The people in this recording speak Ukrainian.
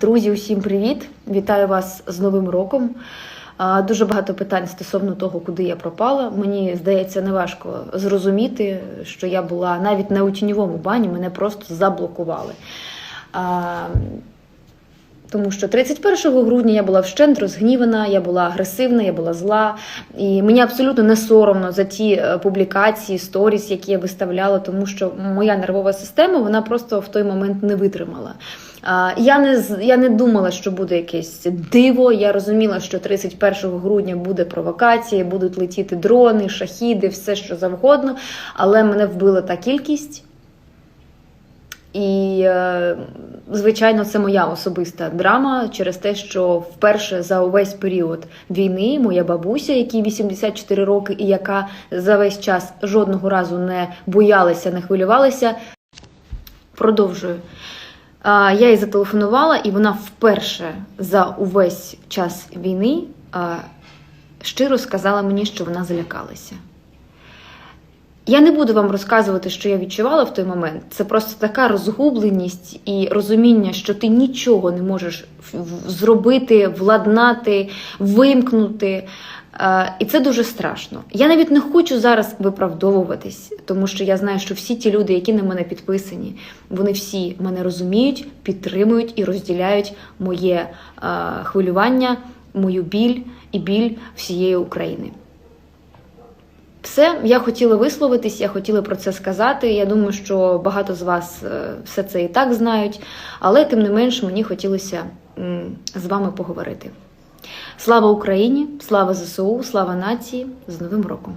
Друзі, усім привіт! Вітаю вас з Новим роком. Дуже багато питань стосовно того, куди я пропала. Мені здається, неважко зрозуміти, що я була навіть не у тіньовому бані, мене просто заблокували. Тому що 31 грудня я була вщент розгнівана, я була агресивна, я була зла, і мені абсолютно не соромно за ті е, публікації, сторіс, які я виставляла, тому що моя нервова система вона просто в той момент не витримала. Я не я не думала, що буде якесь диво. Я розуміла, що 31 грудня буде провокація, будуть летіти дрони, шахіди, все що завгодно. Але мене вбила та кількість. І, е, звичайно, це моя особиста драма через те, що вперше за увесь період війни моя бабуся, якій 84 роки, і яка за весь час жодного разу не боялася, не хвилювалася, продовжую. Я їй зателефонувала, і вона вперше за увесь час війни щиро сказала мені, що вона залякалася. Я не буду вам розказувати, що я відчувала в той момент. Це просто така розгубленість і розуміння, що ти нічого не можеш зробити, владнати, вимкнути. Е, І це дуже страшно. Я навіть не хочу зараз виправдовуватись, тому що я знаю, що всі ті люди, які на мене підписані, вони всі мене розуміють, підтримують і розділяють моє е, хвилювання, мою біль і біль всієї України. Все, я хотіла висловитись, я хотіла про це сказати. Я думаю, що багато з вас е, все це і так знають, але тим не менш мені хотілося з вами поговорити. Слава Україні! Слава ЗСУ, слава нації! З Новим роком!